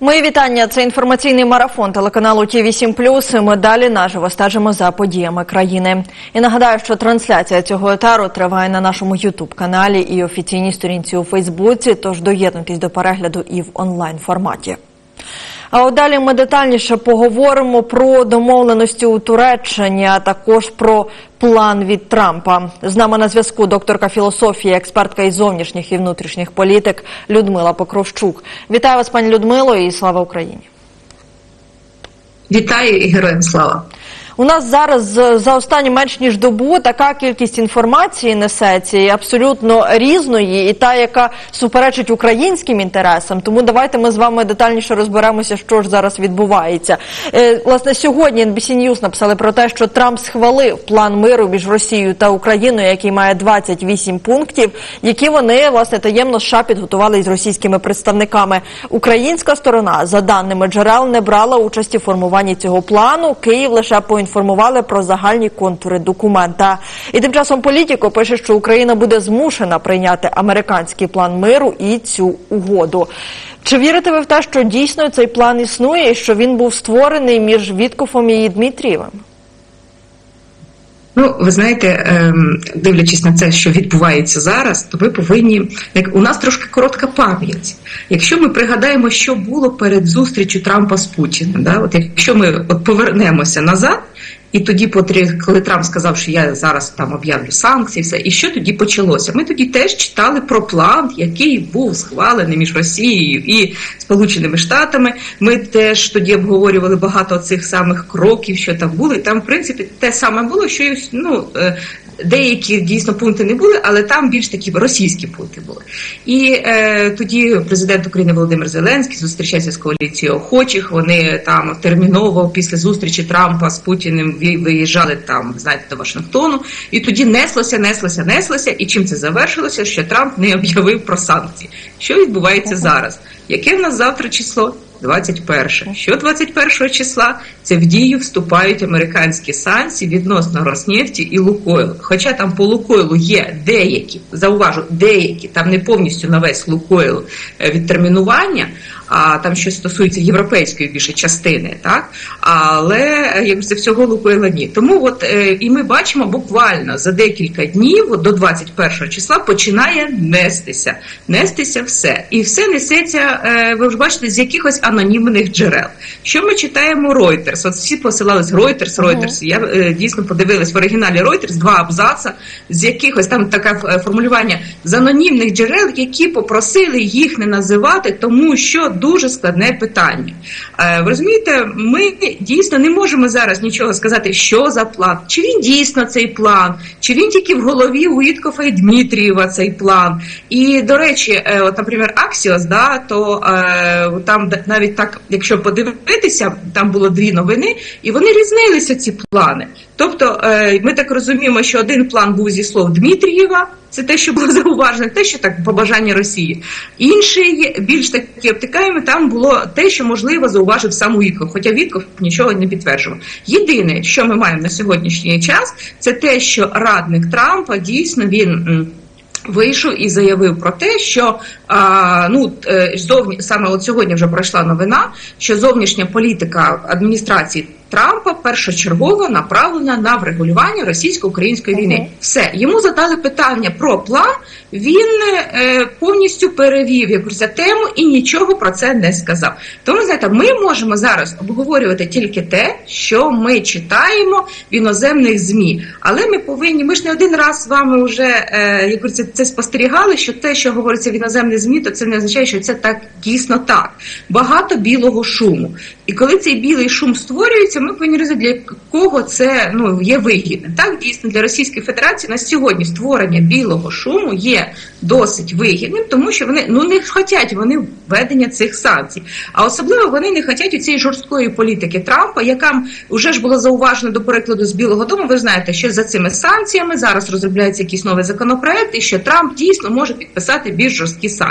Мої вітання. Це інформаційний марафон телеканалу Ті 7 Ми далі наживо стежимо за подіями країни. І нагадаю, що трансляція цього етару триває на нашому Ютуб каналі і офіційній сторінці у Фейсбуці. Тож доєднуйтесь до перегляду і в онлайн форматі. А от далі ми детальніше поговоримо про домовленості у Туреччині, а також про план від Трампа. З нами на зв'язку докторка філософії, експертка із зовнішніх і внутрішніх політик Людмила Покровщук. Вітаю вас, пані Людмило, і слава Україні. Вітаю і героям слава. У нас зараз за останні менш ніж добу така кількість інформації несеться і абсолютно різної, і та, яка суперечить українським інтересам. Тому давайте ми з вами детальніше розберемося, що ж зараз відбувається. Е, власне, сьогодні NBC News написали про те, що Трамп схвалив план миру між Росією та Україною, який має 28 пунктів, які вони власне таємно США підготували із російськими представниками. Українська сторона, за даними джерел, не брала участі в формуванні цього плану. Київ лише поінформували про загальні контури документа. І тим часом політико пише, що Україна буде змушена прийняти американський план миру і цю угоду. Чи вірите ви в те, що дійсно цей план існує і що він був створений між Віткофом і Дмитрієвим? Ну, ви знаєте, ем, дивлячись на це, що відбувається зараз, то ви повинні як у нас трошки коротка пам'ять. Якщо ми пригадаємо, що було перед зустрічю Трампа з Путіним, да, от якщо ми от повернемося назад, і тоді, коли Трамп сказав, що я зараз там об'явлю санкції, все і що тоді почалося? Ми тоді теж читали про план, який був схвалений між Росією і Сполученими Штатами. Ми теж тоді обговорювали багато цих самих кроків, що там були. Там, в принципі, те саме було, що ну. Деякі дійсно пункти не були, але там більш такі російські пункти були. І е, тоді президент України Володимир Зеленський зустрічався з коаліцією охочих. Вони там терміново після зустрічі Трампа з Путіним виїжджали там, знаєте, до Вашингтону. І тоді неслося, неслося, неслося. І чим це завершилося? Що Трамп не об'явив про санкції. Що відбувається зараз? Яке в нас завтра число? 21. Що 21 числа це в дію вступають американські санкції відносно Роснефті і Лукойлу. Хоча там по Лукойлу є деякі, зауважу, деякі, там не повністю на весь Лукойл відтермінування, а там що стосується європейської більше частини, так але як це всього Лукойла ні. Тому от е, і ми бачимо буквально за декілька днів до 21 числа починає нестися, нестися все, і все несеться. Е, ви ж бачите, з якихось анонімних джерел. Що ми читаємо Reuters? От всі посилались Reuters, Reuters. Я е, дійсно подивилась в оригіналі Reuters два абзаца з якихось там таке формулювання з анонімних джерел, які попросили їх не називати, тому що дуже складне питання. Ви розумієте, ми дійсно не можемо зараз нічого сказати, що за план, чи він дійсно цей план, чи він тільки в голові у Віткофа і Дмитрієва цей план. І до речі, от, наприклад, Аксіос, да, то е, там навіть так, якщо подивитися, там було дві новини, і вони різнилися ці плани. Тобто, е, ми так розуміємо, що один план був зі слов Дмитрієва. Це те, що було зауважено, те, що так побажання Росії. Інший, більш таки обтикаємо, там було те, що можливо зауважив сам Вітков, хоча Вітков нічого не підтверджував. Єдине, що ми маємо на сьогоднішній час, це те, що радник Трампа дійсно він. Вийшов і заявив про те, що а, ну зовні саме от сьогодні вже пройшла новина, що зовнішня політика адміністрації Трампа першочергово направлена на врегулювання російсько-української війни. Okay. Все йому задали питання про план. Він е, повністю перевів якусь тему і нічого про це не сказав. Тому знаєте, ми можемо зараз обговорювати тільки те, що ми читаємо в іноземних змі. Але ми повинні, ми ж не один раз з вами вже е, як це, це спостерігали. Що те, що говориться в іноземних змі, то це не означає, що це так дійсно так. Багато білого шуму. І коли цей білий шум створюється, ми повинні розуміти, для кого це ну є вигідним. Так дійсно для Російської Федерації на сьогодні створення білого шуму є досить вигідним, тому що вони ну не хочуть вони введення цих санкцій. А особливо вони не хочуть у цієї жорсткої політики Трампа, яка вже ж було зауважено до перекладу з Білого Дому. Ви знаєте, що за цими санкціями зараз розробляється якийсь новий законопроект, і що Трамп дійсно може підписати більш жорсткі санкції.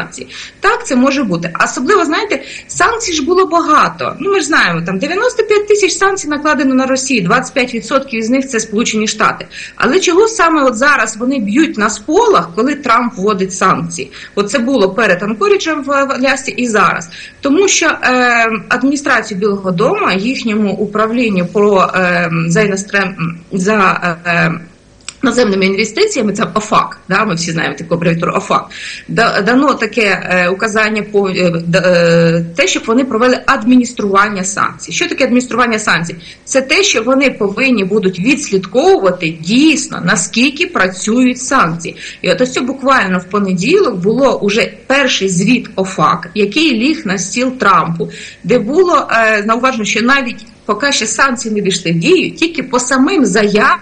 Так, це може бути. Особливо знаєте, санкцій ж було багато. Ну ми ж знаємо, там 95 тисяч санкцій санкцій накладено на Росію. 25% із них це Сполучені Штати. Але чого саме от зараз вони б'ють на сполах, коли Трамп вводить санкції? От це було перед Анкоріджем в Алясці і зараз. Тому що е, адміністрацію Білого Дому, їхньому управлінню про е, за, інострем- за е, Наземними інвестиціями це ОФАК, да, ми всі знаємо таку абревіатуру ОФАК. Дано таке е, указання по е, е, те, щоб вони провели адміністрування санкцій. Що таке адміністрування санкцій? Це те, що вони повинні будуть відслідковувати дійсно наскільки працюють санкції. І от ось буквально в понеділок було уже перший звіт ОФАК, який ліг на стіл Трампу, де було е, зауважено, що навіть поки ще санкції не війшли в дію, тільки по самим заявам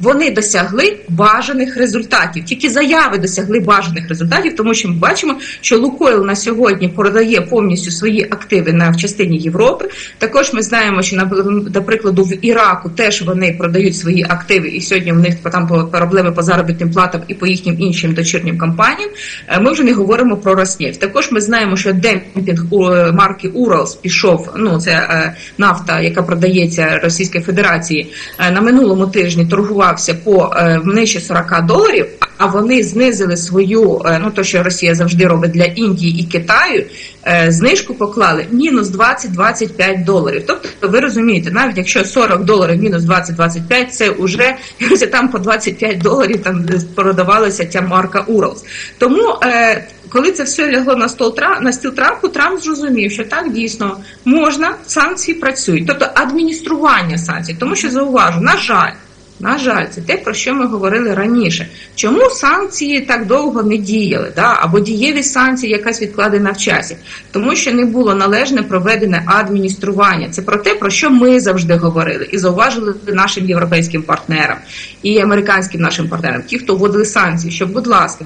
вони досягли бажаних результатів. Тільки заяви досягли бажаних результатів, тому що ми бачимо, що Лукойл на сьогодні продає повністю свої активи на в частині Європи. Також ми знаємо, що на прикладу в Іраку теж вони продають свої активи, і сьогодні в них там проблеми по заробітним платам і по їхнім іншим дочірнім компаніям. Е, Ми вже не говоримо про Роснефть. Також ми знаємо, що демпінг е, марки Уралс пішов. Ну це е, нафта, яка продається Російській Федерації е, на минулому тижні торгувався по е, нижче 40 доларів. А вони знизили свою, е, ну то що Росія завжди робить для Індії і Китаю, е, знижку поклали мінус 20-25 доларів. Тобто, ви розумієте, навіть якщо 40 доларів мінус 20-25, це вже там по 25 доларів там продавалася ця марка Уралс. Тому е, коли це все лягло на стол на стіл Трампу, Трамп зрозумів, що так дійсно можна, санкції працюють, тобто адміністрування санкцій, тому що зауважу, на жаль. На жаль, це те, про що ми говорили раніше. Чому санкції так довго не діяли? Да? Або дієвість санкцій якась відкладена в часі? Тому що не було належне проведене адміністрування. Це про те, про що ми завжди говорили і зауважили нашим європейським партнерам і американським нашим партнерам, ті, хто вводили санкції, що, будь ласка,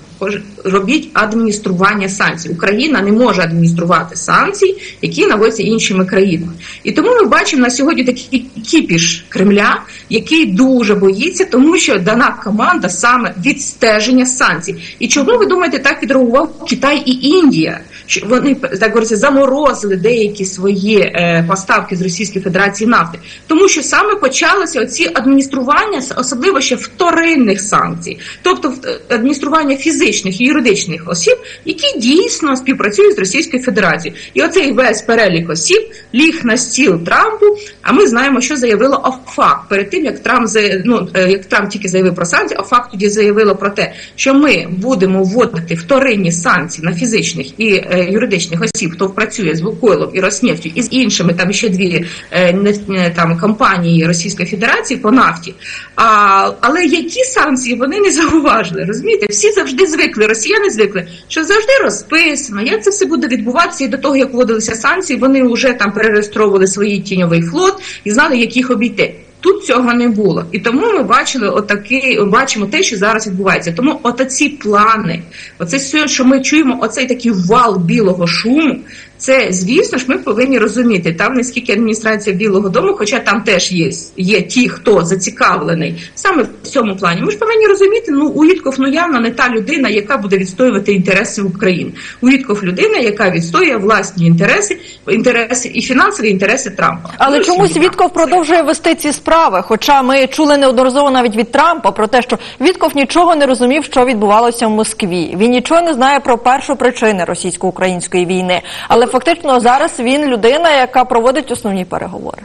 робіть адміністрування санкцій. Україна не може адмініструвати санкції, які наводяться іншими країнами. І тому ми бачимо на сьогодні такий кіпіш Кремля, який дуже боїться, тому що дана команда саме відстеження санкцій. І чому ви думаєте, так відреагував Китай і Індія? Що вони так говориться, заморозили деякі свої е, поставки з Російської Федерації нафти, тому що саме почалося оці адміністрування, особливо ще вторинних санкцій, тобто в- адміністрування фізичних і юридичних осіб, які дійсно співпрацюють з Російською Федерацією. І оцей весь перелік осіб ліг на стіл Трампу. А ми знаємо, що заявило ОФАК перед тим, як Трамп ну, е, як Трамп тільки заявив про санкції, ОФАК тоді заявило про те, що ми будемо вводити вторинні санкції на фізичних і е, юридичних осіб, хто працює з Лукойлом і Роснефтю, і з іншими там ще дві е, там компанії Російської Федерації по нафті. А, але які санкції вони не зауважили? Розумієте, всі завжди звикли, росіяни звикли, що завжди розписано, як це все буде відбуватися, і до того, як вводилися санкції, вони вже там перереєстровували свій тіньовий флот і знали, як їх обійти. Тут цього не було, і тому ми бачили отакий, бачимо те, що зараз відбувається. Тому отаці плани, оце все, що ми чуємо, оцей такий вал білого шуму. Це звісно ж, ми повинні розуміти там не скільки адміністрація Білого Дому, хоча там теж є, є ті, хто зацікавлений саме в цьому плані. Ми ж повинні розуміти, ну Уїтков ну явно не та людина, яка буде відстоювати інтереси України. Уїтков людина, яка відстоює власні інтереси, інтереси і фінансові інтереси Трампа. Але Ну, чомусь. Вітков продовжує вести ці справи. Хоча ми чули неодноразово навіть від Трампа про те, що Вітков нічого не розумів, що відбувалося в Москві. Він нічого не знає про першу причини російсько-української війни. Але фактично зараз він людина, яка проводить основні переговори.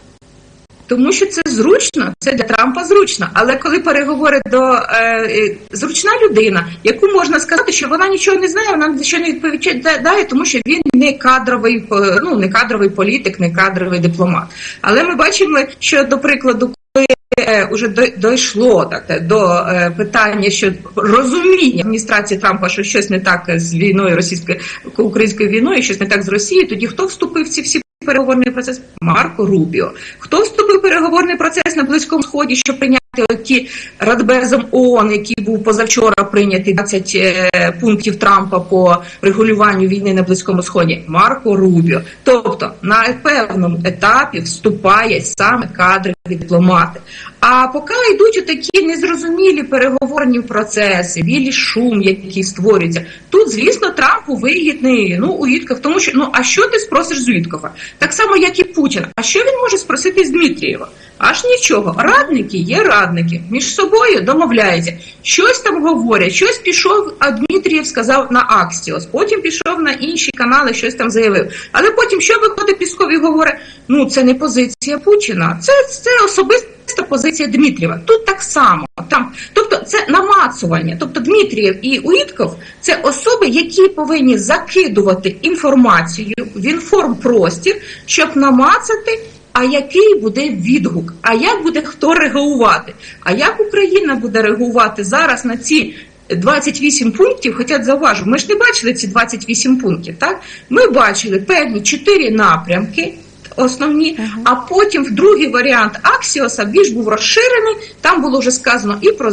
Тому що це зручно, це для Трампа зручно. Але коли переговори до е, е, зручна людина, яку можна сказати, що вона нічого не знає, вона нічого не відповідає, тому що він не кадровий, е, ну не кадровий політик, не кадровий дипломат. Але ми бачимо, що до прикладу. Е, Уже до- дійшло так до е, питання, що розуміння адміністрації Трампа, що щось не так з війною російською українською війною, щось не так з Росією. Тоді хто вступив в ці всі переговорний процес? Марко Рубіо. Хто вступив переговорний процес на близькому сході, щоб прийняти ті Радбезом ООН, який був позавчора прийнятий 20 е, пунктів Трампа по регулюванню війни на Близькому Сході, Марко Рубіо. Тобто на певному етапі вступають саме кадрові дипломати. А поки йдуть такі незрозумілі переговорні процеси, білі шум, який створюється. Тут, звісно, Трампу вигідний ну Уїтков, тому що ну а що ти спросиш з Уїткова? Так само, як і Путін. А що він може спросити з Дмитрієва? Аж нічого. Радники є радники. Між собою домовляються. Щось там говорять, щось пішов, а Дмитрієв сказав на Аксіос. Потім пішов на інші канали, щось там заявив. Але потім що виходить Пісков і говорить? Ну це не позиція Путіна, це, це особиста позиція Дмитрієва. Тут так само. Там, тобто це намацування. Тобто Дмитрієв і Уїтков це особи, які повинні закидувати інформацію в інформпростір, щоб намацати. А який буде відгук? А як буде хто реагувати? А як Україна буде реагувати зараз на ці 28 пунктів? Хоча зауважу, ми ж не бачили ці 28 пунктів. Так ми бачили певні 4 напрямки. Основні, а потім в другий варіант Аксіоса більш був розширений. Там було вже сказано і про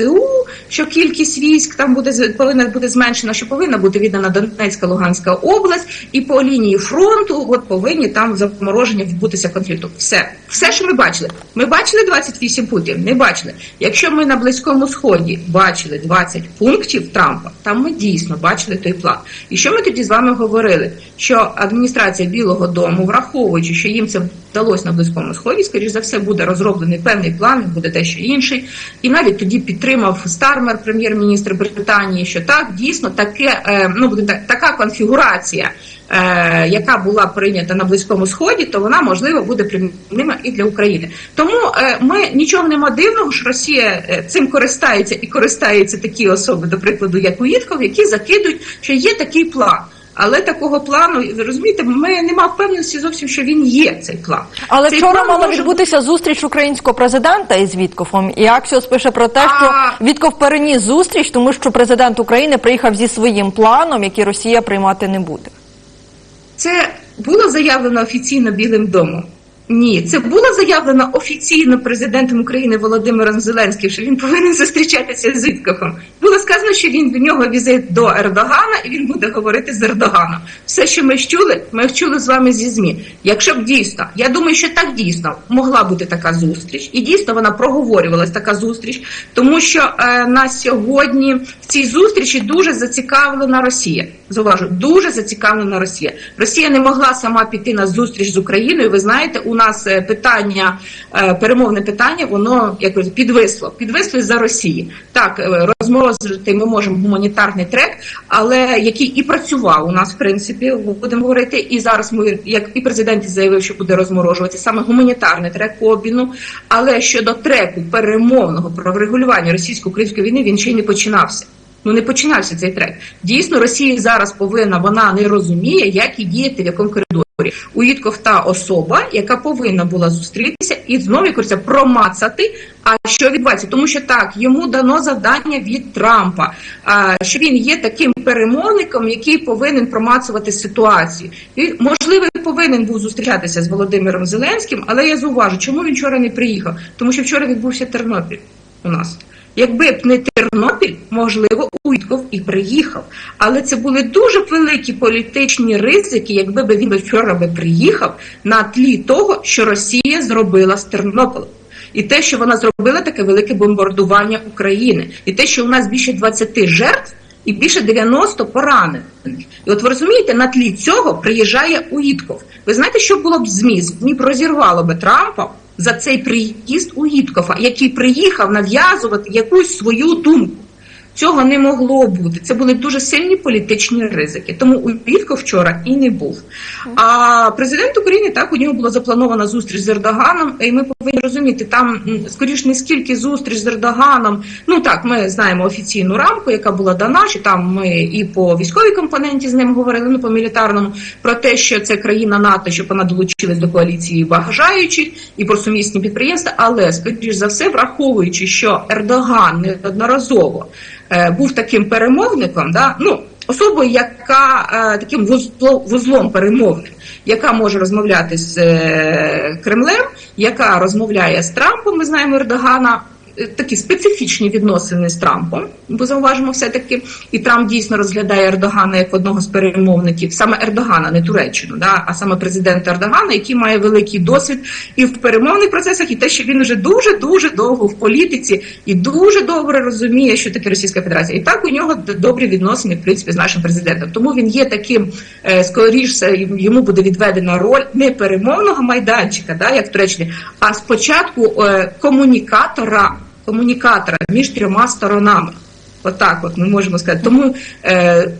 ЗСТУ, що кількість військ там буде повинна бути зменшена, що повинна бути віддана Донецька Луганська область, і по лінії фронту от повинні там замороження відбутися конфлікту. Все, все, що ми бачили. Ми бачили 28 пунктів, не бачили. Якщо ми на близькому сході бачили 20 пунктів Трампа, там ми дійсно бачили той план. І що ми тоді з вами говорили? Що адміністрація Білого Дому, враховуючи, що їм це вдалося на близькому сході, скоріш за все, буде розроблений певний план, буде дещо інший. І навіть тоді підтримав Стармер, прем'єр-міністр Британії, що так дійсно таке, е, ну буде так, така конфігурація. е, Яка була прийнята на близькому сході, то вона можливо буде примінима і для України. Тому е, ми нічого нема дивного, що Росія цим користається і користаються такі особи, до прикладу, як Уїтков, які закидують, що є такий план. Але такого плану, ви розумієте, ми нема впевненості зовсім, що він є цей план. Але Цей вчора план мала може відбутися зустріч українського президента із Віткофом, і Аксіос пише про те, що А- Вітков переніс зустріч, тому що президент України приїхав зі своїм планом, який Росія приймати не буде. Це було заявлено офіційно Білим домом. Ні, це було заявлено офіційно президентом України Володимиром Зеленським, що він повинен зустрічатися з Віткофом. Було сказано, що він в нього візит до Ердогана, і він буде говорити з Ердоганом. Все, що ми чули, ми чули з вами зі змі. Якщо б дійсно, я думаю, що так дійсно могла бути така зустріч, і дійсно вона проговорювалась така зустріч, тому що е, на сьогодні в цій зустрічі дуже зацікавлена Росія. Зауважу, дуже зацікавлена Росія. Росія не могла сама піти на зустріч з Україною. Ви знаєте, у нас е, питання, е, перемовне питання, воно якось підвисло. Підвисло за Росії. Так, е, розморозити ми можемо гуманітарний трек, але який і працював у нас, в принципі, будемо говорити. І зараз ми, як і президент заявив, що буде розморожувати саме гуманітарний трек по обміну. Але щодо треку перемовного про врегулювання російсько-української війни він ще й не починався. Ну не починався цей трек. Дійсно, Росія зараз повинна, вона не розуміє, як і діяти в якому коридорі. Уїтков та особа, яка повинна була зустрітися і знову я кажу, це промацати. А що відбувається? Тому що так йому дано завдання від Трампа, що він є таким перемовником, який повинен промацувати ситуацію. І можливо повинен був зустрічатися з Володимиром Зеленським, але я зауважу, чому він вчора не приїхав? Тому що вчора відбувся Тернопіль у нас. Якби б не Тернопіль, можливо, Уйтков і приїхав. Але це були дуже великі політичні ризики, якби б він вчора би приїхав на тлі того, що Росія зробила з Тернополем. І те, що вона зробила таке велике бомбардування України, і те, що у нас більше 20 жертв і більше 90 поранених. І от ви розумієте, на тлі цього приїжджає Уїтков. Ви знаєте, що було б ЗМІ? ЗМІ б розірвало би Трампа за цей приїзд Уїткова, який приїхав нав'язувати якусь свою думку. Цього не могло бути. Це були дуже сильні політичні ризики. Тому Уїтков вчора і не був. А президент України так у нього була запланована зустріч з Ердоганом, і ми повинні розуміти, там скоріш не скільки зустріч з Ердоганом. Ну так, ми знаємо офіційну рамку, яка була дана, що там ми і по військовій компоненті з ним говорили, ну по мілітарному, про те, що це країна НАТО, щоб вона долучилась до коаліції бажаючих і про сумісні підприємства. Але скоріш за все, враховуючи, що Ердоган неодноразово був таким перемовником, да, ну особою, яка е, таким вузло- вузлом перемовним, яка може розмовляти з е, Кремлем, яка розмовляє з Трампом. Ми знаємо Ердогана. Е, Такі специфічні відносини з Трампом, бо зауважимо все-таки, і Трамп дійсно розглядає Ердогана як одного з перемовників, саме Ердогана, не Туреччину, да, а саме президента Ердогана, який має великий досвід і в перемовних процесах, і те, що він вже дуже дуже довго в політиці і дуже добре розуміє, що таке Російська Федерація. І так у нього добрі відносини, в принципі, з нашим президентом. Тому він є таким, е, скоріше йому буде відведена роль не перемовного майданчика, да, як в Туреччині, а спочатку е, комунікатора, комунікатора між трьома сторонами. Отак, от ми можемо сказати. Тому е,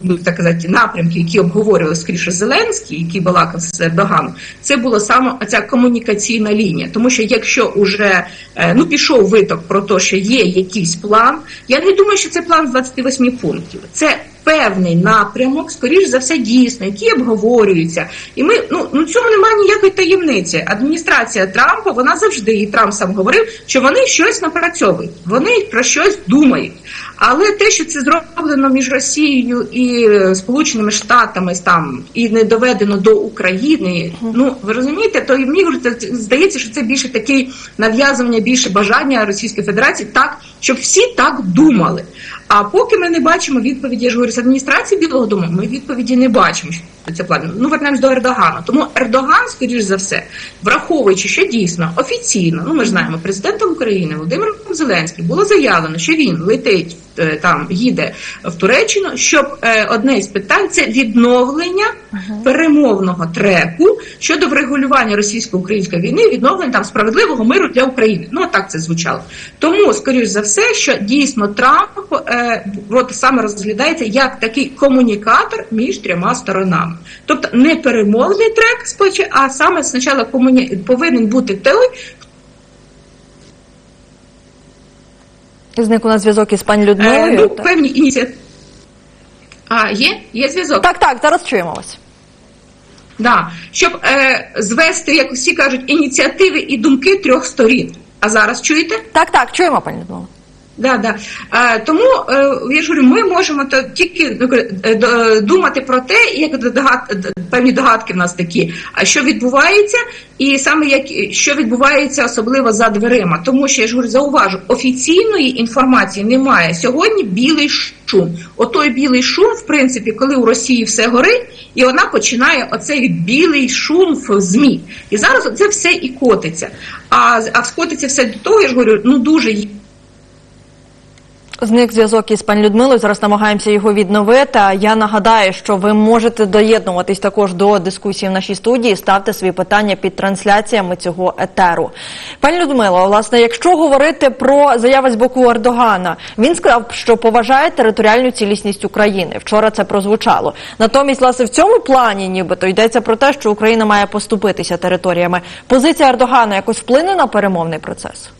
ну, так казати, напрямки, які обговорювали скоріше Зеленський, який балакав з Ердоганом, це була саме ця комунікаційна лінія. Тому що якщо уже е, ну пішов виток про те, що є якийсь план, я не думаю, що це план з 28 пунктів. Це певний напрямок, скоріш за все, дійсно, який обговорюється. І ми ну, ну цьому немає ніякої таємниці. Адміністрація Трампа вона завжди і Трамп сам говорив, що вони щось напрацьовують, вони про щось думають. Але те, що це зроблено між Росією і е, Сполученими Штатами там і не доведено до України, ну ви розумієте, то і мені здається, що це більше такий нав'язування, більше бажання Російської Федерації, так щоб всі так думали. А поки ми не бачимо відповіді, я ж говорю, з адміністрації Білого Дому, ми відповіді не бачимо. що Це план. Ну, вернемось до Ердогана. Тому Ердоган, скоріш за все, враховуючи, що дійсно офіційно, ну ми ж знаємо, президентом України Володимиром Зеленським було заявлено, що він летить там, їде в Туреччину, щоб е, одне із питань це відновлення перемовного треку щодо врегулювання російсько-української війни, відновлення там справедливого миру для України. Ну так це звучало. Тому, скоріш за все, що дійсно Трамп е, от саме розглядається як такий комунікатор між трьома сторонами. Тобто не перемовний трек, а саме спочатку комуні... повинен бути той, Зник у нас зв'язок із пані е, Людмилою. ну, Так. певні ініціативи. А, є? Є зв'язок? так, так, зараз чуємо вас. Да. Щоб е, звести, як всі кажуть, ініціативи і думки трьох сторін. А зараз чуєте? Так, так, чуємо, пані Людмила. Да, да. Е, тому е, я ж говорю, ми можемо то тільки ну, е, думати про те, як догад, певні догадки в нас такі, а що відбувається, і саме як що відбувається особливо за дверима. Тому що я ж говорю, зауважу, офіційної інформації немає. Сьогодні білий шум. Отой білий шум, в принципі, коли у Росії все горить, і вона починає оцей білий шум в ЗМІ. І зараз це все і котиться. А, а скотиться все до того, я ж говорю, ну дуже Зник зв'язок із пані Людмилою. Зараз намагаємося його відновити. Я нагадаю, що ви можете доєднуватись також до дискусії в нашій студії. Ставте свої питання під трансляціями цього етеру. Пані Людмило, власне, якщо говорити про заяви з боку Ердогана, він сказав, що поважає територіальну цілісність України. Вчора це прозвучало. Натомість, власне, в цьому плані, нібито йдеться про те, що Україна має поступитися територіями. Позиція Ердогана якось вплине на перемовний процес.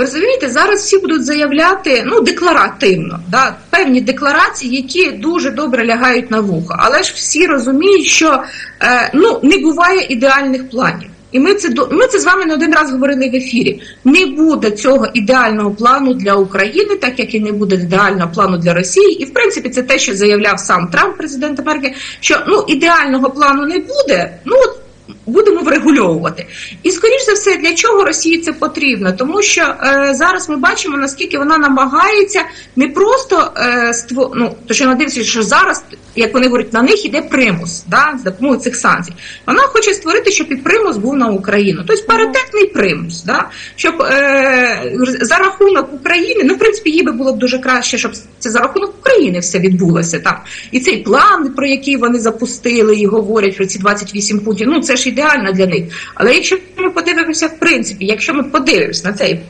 Ви розумієте, зараз всі будуть заявляти ну декларативно, да, певні декларації, які дуже добре лягають на вухо. Але ж всі розуміють, що е, ну не буває ідеальних планів. І ми це ми це з вами не один раз говорили в ефірі. Не буде цього ідеального плану для України, так як і не буде ідеального плану для Росії. І в принципі, це те, що заявляв сам Трамп, президент Америки, що ну ідеального плану не буде. Ну от будемо врегульовувати. І скоріш за все, для чого Росії це потрібно? Тому що е, зараз ми бачимо, наскільки вона намагається не просто е, ство, ну, то що вона що зараз, як вони говорять, на них іде примус, да, з допомогою цих санкцій. Вона хоче створити, щоб і примус був на Україну. Тобто паритетний примус, да, щоб е, за рахунок України, ну в принципі, їй би було б дуже краще, щоб це за рахунок України все відбулося там. І цей план, про який вони запустили і говорять про ці 28 пунктів, ну це ж ідеально для них. Але якщо ми подивимося, в принципі, якщо ми подивимося на цей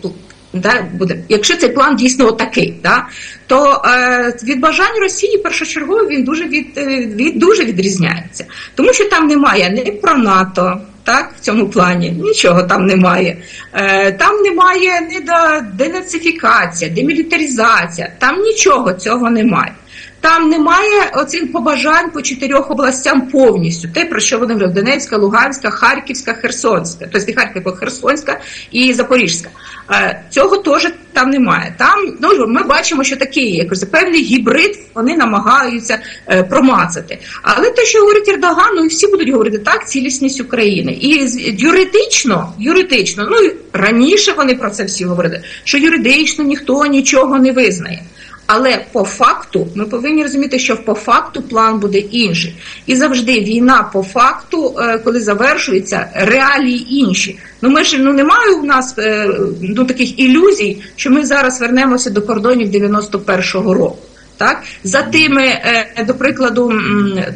Да, буде, якщо цей план дійсно отакий, да, то е, від бажань Росії першочергово він дуже від, е, від дуже відрізняється, тому що там немає ні про НАТО, так в цьому плані нічого там немає. Е, там немає ні до денацифікація, демілітаризація, там нічого цього немає. Там немає оцих побажань по чотирьох областям повністю. Те, про що вони говорили: Донецька, Луганська, Харківська, Херсонська, тобто Харківська, Херсонська і Запорізька. Е, Цього теж там немає. Там ну ми бачимо, що такий якось певний гібрид вони намагаються е, промацати. Але те, що говорить Ердоган, ну і всі будуть говорити так, цілісність України. І юридично, юридично, ну раніше вони про це всі говорили, що юридично ніхто нічого не визнає. Але по факту ми повинні розуміти, що по факту план буде інший. І завжди війна по факту, е, коли завершується, реалії інші. Ну ми ж ну немає у нас е, ну таких ілюзій, що ми зараз вернемося до кордонів 91-го року. Так за тими, е, до прикладу,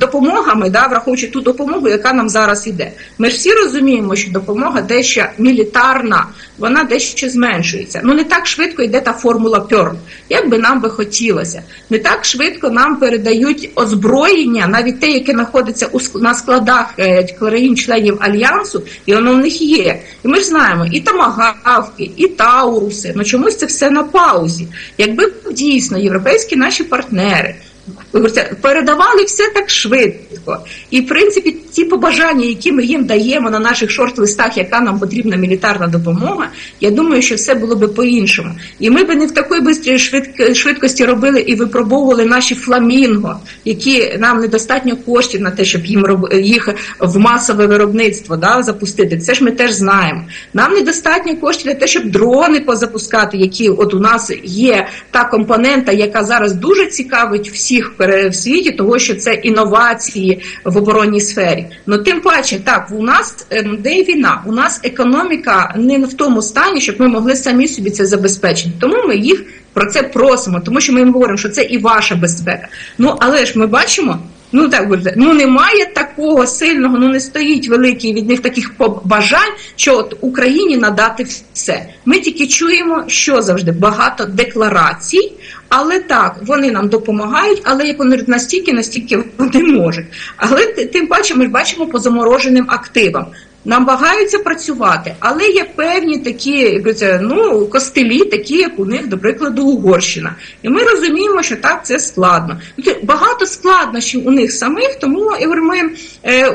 допомогами, да, враховуючи ту допомогу, яка нам зараз іде. Ми ж всі розуміємо, що допомога дещо мілітарна, вона дещо зменшується. Ну не так швидко йде та формула Пьорн, як би нам би хотілося. Не так швидко нам передають озброєння, навіть те, яке знаходиться у на складах е, країн-членів альянсу, і воно в них є. І ми ж знаємо, і тамагавки, і тауруси. Ну чомусь це все на паузі. Якби дійсно європейські наші partner. Передавали все так швидко, і в принципі ті побажання, які ми їм даємо на наших шорт-листах, яка нам потрібна мілітарна допомога, я думаю, що все було би по-іншому. І ми би не в такої бистрій швидк- швидкості робили і випробовували наші фламінго, які нам недостатньо коштів на те, щоб їм роб- їх в масове виробництво да, запустити. Це ж ми теж знаємо. Нам недостатньо коштів для те, щоб дрони позапускати, які от у нас є та компонента, яка зараз дуже цікавить всіх в світі, того що це інновації в оборонній сфері. Ну тим паче, так у нас ем, де війна, у нас економіка не в тому стані, щоб ми могли самі собі це забезпечити. Тому ми їх про це просимо, тому що ми їм говоримо, що це і ваша безпека. Ну але ж ми бачимо. Ну так ну немає такого сильного, ну не стоїть великий від них таких побажань, що от Україні надати все. Ми тільки чуємо, що завжди багато декларацій, але так вони нам допомагають, але як вони настільки, настільки вони можуть. Але тим паче ми бачимо по замороженим активам. Намагаються працювати, але є певні такі ну, костелі, такі, як у них, до прикладу, Угорщина. І ми розуміємо, що так це складно. Багато складнощів у них самих, тому ми е,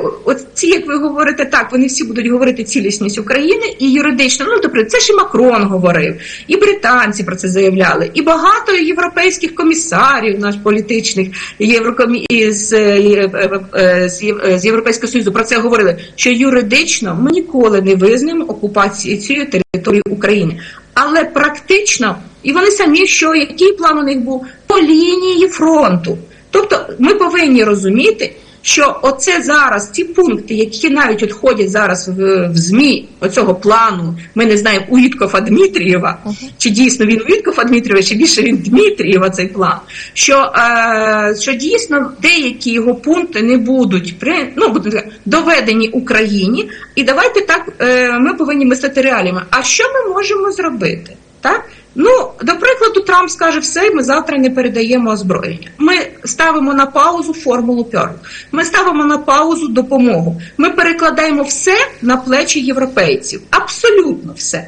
ці, як ви говорите, так вони всі будуть говорити цілісність України і юридично. Ну, наприклад, це ж і Макрон говорив, і британці про це заявляли, і багато європейських комісарів, наш політичних єврокомі е, е, е, з Єв- е, з Європейського Союзу про це говорили, що юридично ми ніколи не визнаємо окупацію цієї території України. Але практично, і вони самі, що який план у них був по лінії фронту. Тобто ми повинні розуміти, що оце зараз ці пункти, які навіть от ходять зараз в, в ЗМІ оцього плану, ми не знаємо у Віткофа Дмитрієва, чи дійсно він у Віткофа Дмитрієва, чи більше він Дмитрієва цей план. Що, е, що дійсно деякі його пункти не будуть при ну будуть доведені Україні, і давайте так е, ми повинні мислити реаліями. А що ми можемо зробити? Так? Ну, до прикладу, Трамп скаже, все, ми завтра не передаємо озброєння. Ми ставимо на паузу формулу Пьорн. Ми ставимо на паузу допомогу. Ми перекладаємо все на плечі європейців. Абсолютно все.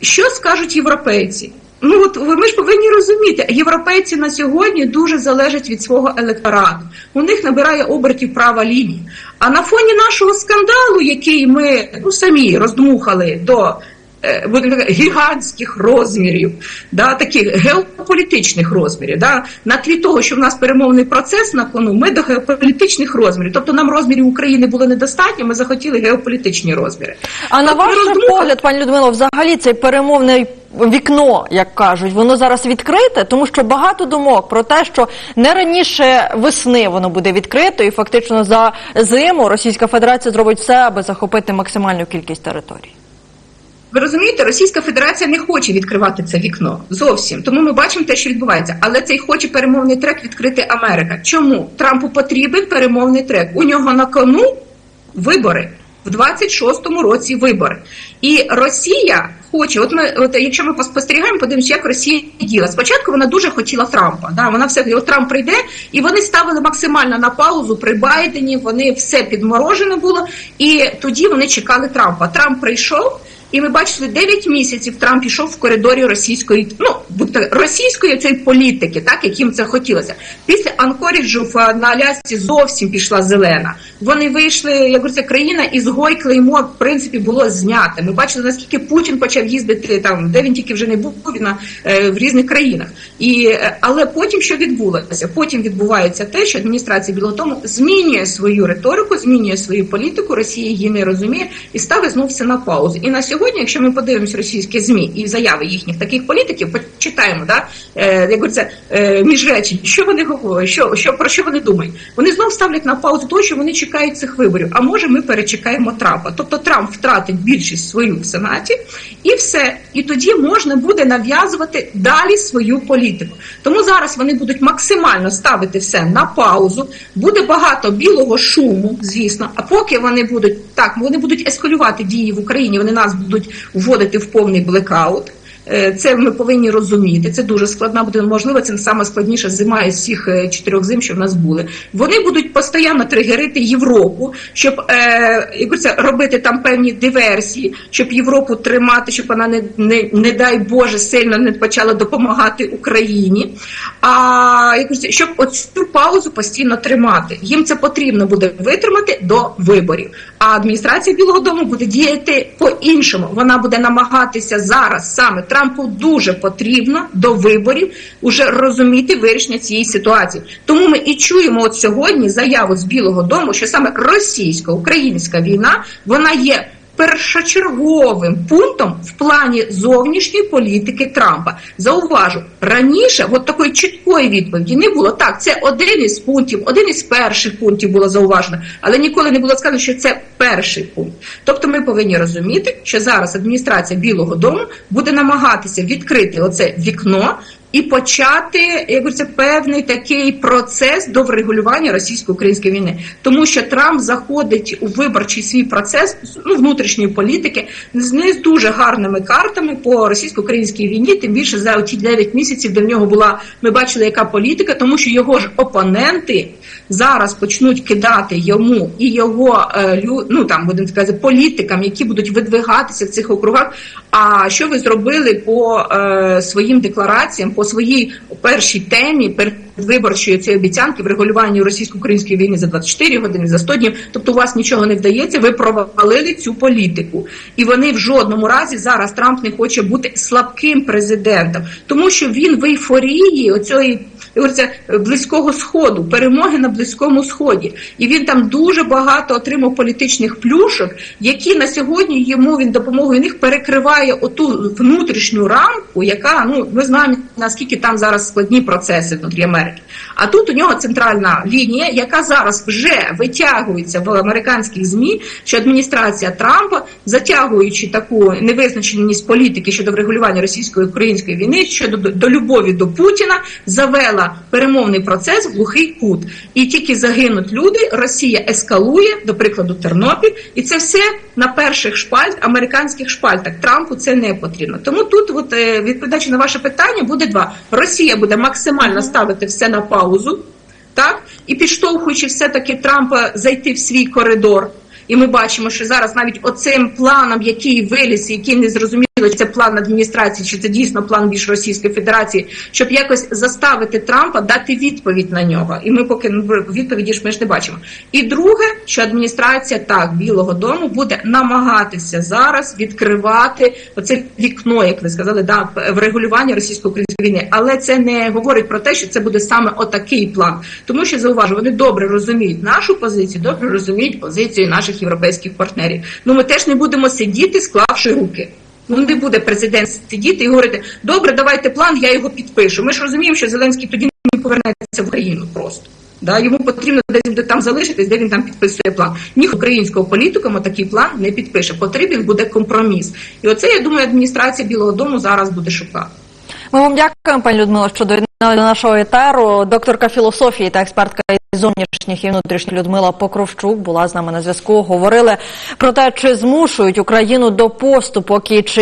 Що скажуть європейці? Ну от ви ж повинні розуміти, європейці на сьогодні дуже залежать від свого електорату. У них набирає обертів права лінії. А на фоні нашого скандалу, який ми ну самі роздмухали до будемо так, гігантських розмірів, да, таких геополітичних розмірів, да, на тлі того, що в нас перемовний процес на кону, ми до геополітичних розмірів. Тобто нам розмірів України було недостатньо, ми захотіли геополітичні розміри. А на Тобто ваш роздмуха- погляд, пані Людмило, взагалі цей перемовний вікно, як кажуть, воно зараз відкрите, тому що багато думок про те, що не раніше весни воно буде відкрито, і фактично за зиму Російська Федерація зробить все, аби захопити максимальну кількість територій. Ви розумієте, Російська Федерація не хоче відкривати це вікно зовсім. Тому ми бачимо те, що відбувається. Але цей хоче перемовний трек відкрити Америка. Чому Трампу потрібен перемовний трек? У нього на кону вибори. В 26-му році вибори. І Росія хоче, от ми, от якщо ми спостерігаємо, подивимося, як Росія діла. Спочатку вона дуже хотіла Трампа. Да, вона все от Трамп прийде, і вони ставили максимально на паузу при Байдені. Вони все підморожено було, і тоді вони чекали Трампа. Трамп прийшов. І ми бачили 9 місяців Трамп пішов в коридорі російської, ну будь російської цієї політики, так яким це хотілося. Після Анкоріджу на Алясці зовсім пішла зелена. Вони вийшли, як говориться, країна із гой клеймо в принципі було зняте. Ми бачили наскільки Путін почав їздити там, де він тільки вже не був на е, в різних країнах. І е, але потім що відбулося? Потім відбувається те, що адміністрація Білого Дому змінює свою риторику, змінює свою політику. Росія її не розуміє і ставить знов все на паузу. І на сьогодні, якщо ми подивимося російські змі і заяви їхніх таких політиків, почитаємо, да е, як говориться, е, між речень, що вони говорять, що, що про що вони думають. Вони знов ставлять на паузу того, що вони чекають цих виборів. А може, ми перечекаємо Трампа. Тобто Трамп втратить більшість свою в сенаті, і все. І тоді можна буде нав'язувати далі свою політику. Тому зараз вони будуть максимально ставити все на паузу. Буде багато білого шуму, звісно. А поки вони будуть так, вони будуть ескалювати дії в Україні. Вони нас будуть вводити в повний блекаут. Е, Це ми повинні розуміти. Це дуже складна буде. Можливо, це саме складніша зима із всіх е, чотирьох зим, що в нас були. Вони будуть постійно тригерити Європу, щоб е, робити там певні диверсії, щоб Європу тримати, щоб вона не, не, не дай Боже сильно не почала допомагати Україні. А як щоб оцю паузу постійно тримати. Їм це потрібно буде витримати до виборів. А адміністрація Білого Дому буде діяти по-іншому. Вона буде намагатися зараз саме Трампу дуже потрібно до виборів уже розуміти вирішення цієї ситуації. Тому ми і чуємо от сьогодні заяву з Білого Дому, що саме російсько-українська війна вона є. Першочерговим пунктом в плані зовнішньої політики Трампа зауважу раніше, от такої чіткої відповіді не було. Так, це один із пунктів, один із перших пунктів було зауважено, але ніколи не було сказано, що це перший пункт. Тобто, ми повинні розуміти, що зараз адміністрація Білого Дому буде намагатися відкрити оце вікно. І почати як говориться, певний такий процес до врегулювання російсько-української війни, тому що Трамп заходить у виборчий свій процес ну, внутрішньої політики з не з дуже гарними картами по російсько-українській війні. Тим більше за ті 9 місяців, де в нього була, ми бачили, яка політика, тому що його ж опоненти зараз почнуть кидати йому і його е, ну там будемо сказати, політикам, які будуть видвигатися в цих округах. А що ви зробили по е, своїм деклараціям, по своїй першій темі передвиборчої цієї обіцянки в регулюванні російсько-української війни за 24 години, за 100 днів? Тобто у вас нічого не вдається, ви провалили цю політику, і вони в жодному разі зараз Трамп не хоче бути слабким президентом, тому що він в ейфорії оцієї говориться, близького сходу, перемоги на близькому сході, і він там дуже багато отримав політичних плюшок, які на сьогодні йому він допомогою них перекриває оту внутрішню рамку, яка ну ми знаємо наскільки там зараз складні процеси внутрі Америки. А тут у нього центральна лінія, яка зараз вже витягується в американських змі, що адміністрація Трампа, затягуючи таку невизначеність політики щодо врегулювання російської української війни, щодо до, до любові до Путіна, завела перемовний процес в глухий кут. І тільки загинуть люди, Росія ескалує, до прикладу, Тернопіль, і це все на перших шпальт, американських шпальтах. Трампу це не потрібно. Тому тут, от е, відповідаючи на ваше питання, буде два: Росія буде максимально ставити все на паузу, так і підштовхуючи все таки Трампа зайти в свій коридор. І ми бачимо, що зараз навіть оцим планом, який виліз, який не зрозуміло, чи це план адміністрації, чи це дійсно план більш Російської Федерації, щоб якось заставити Трампа дати відповідь на нього. І ми поки ну, відповіді ж ми ж не бачимо. І друге, що адміністрація так Білого Дому буде намагатися зараз відкривати оце вікно, як ви сказали, да в регулюванні російсько-української війни, але це не говорить про те, що це буде саме отакий план, тому що зауважу, вони добре розуміють нашу позицію, добре розуміють позицію наших європейських партнерів. Ну ми теж не будемо сидіти, склавши руки. Ну не буде президент сидіти і говорити, добре, давайте план, я його підпишу. Ми ж розуміємо, що Зеленський тоді не повернеться в Україну просто. Да, йому потрібно десь буде там залишитись, де він там підписує план. Ні українського політикуму такий план не підпише. Потрібен буде компроміс. І оце я думаю, адміністрація Білого Дому зараз буде шукати. Ми вам дякуємо, пані Людмила, що доєднали до нашого етеру. Докторка філософії та експертка зовнішніх і внутрішніх Людмила Покровчук була з нами на зв'язку. Говорили про те, чи змушують Україну до поступок і чи